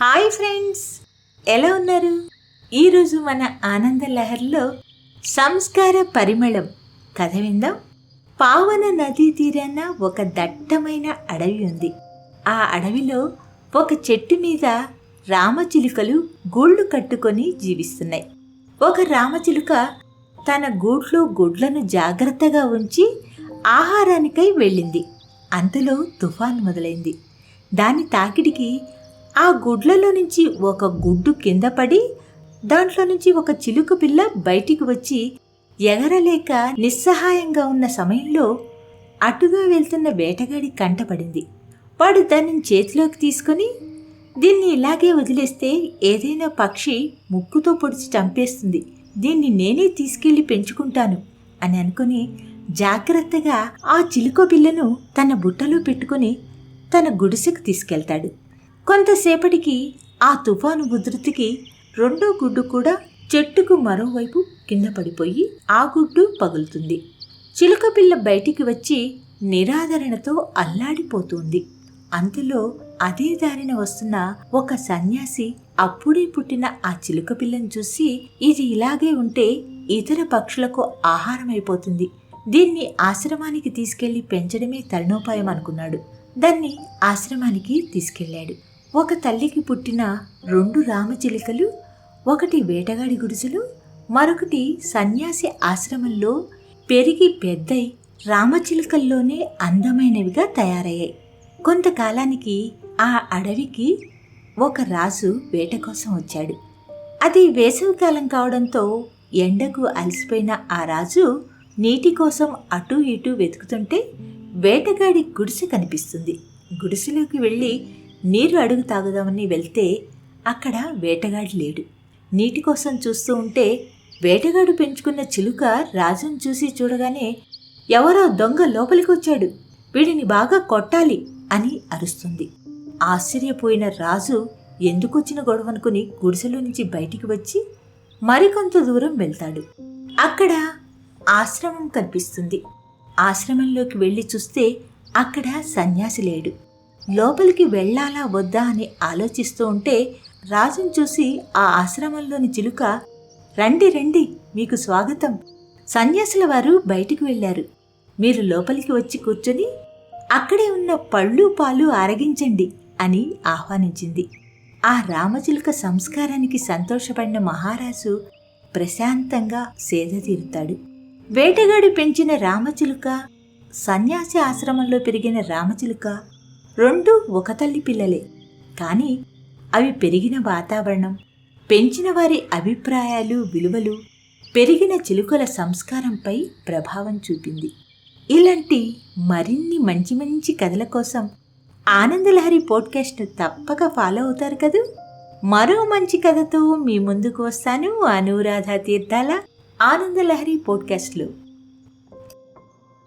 Hi friends ఎలా ఉన్నారు? ఈరోజు మన ఆనంద లహర్లో సంస్కార పరిమళం. కథ విందాం. పావన నదీ తీరాన ఒక దట్టమైన అడవి ఉంది. ఆ అడవిలో ఒక చెట్టు మీద రామచిలుకలు గూళ్ళు కట్టుకొని జీవిస్తున్నాయి. ఒక రామచిలుక తన గూట్లో గుడ్లను జాగ్రత్తగా ఉంచి ఆహారానికై వెళ్ళింది. అంతలో తుఫాన్ మొదలైంది. దాని తాకిడికి ఆ గుడ్లలో నుంచి ఒక గుడ్డు కింద పడి దాంట్లో నుంచి ఒక చిలుక పిల్ల బయటికి వచ్చి ఎగరలేక నిస్సహాయంగా ఉన్న సమయంలో అటుగా వెళ్తున్న వేటగాడి కంటపడింది వాడు దానిని చేతిలోకి తీసుకొని దీన్ని ఇలాగే వదిలేస్తే ఏదైనా పక్షి ముక్కుతో పొడిచి చంపేస్తుంది. దీన్ని నేనే తీసుకెళ్ళి పెంచుకుంటాను అని అనుకుని జాగ్రత్తగా ఆ చిలుక పిల్లను తన బుట్టలో పెట్టుకుని తన గుడిసెకు తీసుకెళ్తాడు. కొంతసేపటికి ఆ తుఫాను ఉధృతికి రెండో గుడ్డు కూడా చెట్టుకు మరోవైపు కింద పడిపోయి ఆ గుడ్డు పగులుతుంది. చిలుక పిల్ల బయటికి వచ్చి నిరాదరణతో అల్లాడిపోతుంది. అంతలో అదే దారిన వస్తున్న ఒక సన్యాసి అప్పుడే పుట్టిన ఆ చిలుక పిల్లను చూసి ఇది ఇలాగే ఉంటే ఇతర పక్షులకు ఆహారం అయిపోతుంది దీన్ని ఆశ్రమానికి తీసుకెళ్ళి పెంచడమే తరుణోపాయం అనుకున్నాడు. దాన్ని ఆశ్రమానికి తీసుకెళ్ళాడు ఒక తల్లికి పుట్టిన రెండు రామచిలుకలు ఒకటి వేటగాడి గుడిసెలు మరొకటి సన్యాసి ఆశ్రమంలో పెరిగి పెద్దై రామచిలుకల్లోనే అందమైనవిగా తయారయ్యాయి. కొంతకాలానికి ఆ అడవికి ఒక రాజు వేట కోసం వచ్చాడు. అది వేసవికాలం కావడంతో ఎండకు అలసిపోయిన ఆ రాజు నీటి కోసం అటూ ఇటూ వెతుకుతుంటే వేటగాడి గుడిసె కనిపిస్తుంది. గుడిసెలోకి వెళ్ళి నీరు అడుగు తాగుదామని వెళ్తే అక్కడ వేటగాడి లేడు. నీటి కోసం చూస్తూ ఉంటే వేటగాడు పెంచుకున్న చిలుక రాజును చూసి చూడగానే ఎవరో దొంగ లోపలికి వచ్చాడు. వీడిని బాగా కొట్టాలి అని అరుస్తుంది. ఆశ్చర్యపోయిన రాజు ఎందుకొచ్చిన గొడవనుకుని గుడిసెలో నుంచి బయటికి వచ్చి మరికొంత దూరం వెళ్తాడు. అక్కడ ఆశ్రమం కనిపిస్తుంది ఆశ్రమంలోకి వెళ్ళి చూస్తే అక్కడ సన్యాసి లేడు. లోపలికి వెళ్ళాలా వద్దా అని ఆలోచిస్తూ ఉంటే రాజును చూసి ఆ ఆశ్రమంలోని చిలుక రండి రండి మీకు స్వాగతం. సన్యాసుల వారు బయటికి వెళ్ళారు. మీరు లోపలికి వచ్చి కూర్చొని అక్కడే ఉన్న పళ్ళు పాలు ఆరగించండి అని ఆహ్వానించింది. ఆ రామచిలుక సంస్కారానికి సంతోషపడిన మహారాజు ప్రశాంతంగా సేద తీరుతాడు. వేటగాడు పెంచిన రామచిలుక సన్యాసి ఆశ్రమంలో పెరిగిన రామచిలుక రెండు ఒక తల్లి పిల్లలే. కానీ అవి పెరిగిన వాతావరణం పెంచిన వారి అభిప్రాయాలు విలువలు పెరిగిన చిలుకల సంస్కారంపై ప్రభావం చూపింది. ఇలాంటి మరిన్ని మంచి మంచి కథల కోసం ఆనందలహరి పోడ్కాస్ట్ తప్పక ఫాలో అవుతారు కదూ? మరో మంచి కథతో మీ ముందుకు వస్తాను. అనురాధ తీర్థాల ఆనందలహరి పోడ్కాస్ట్లో.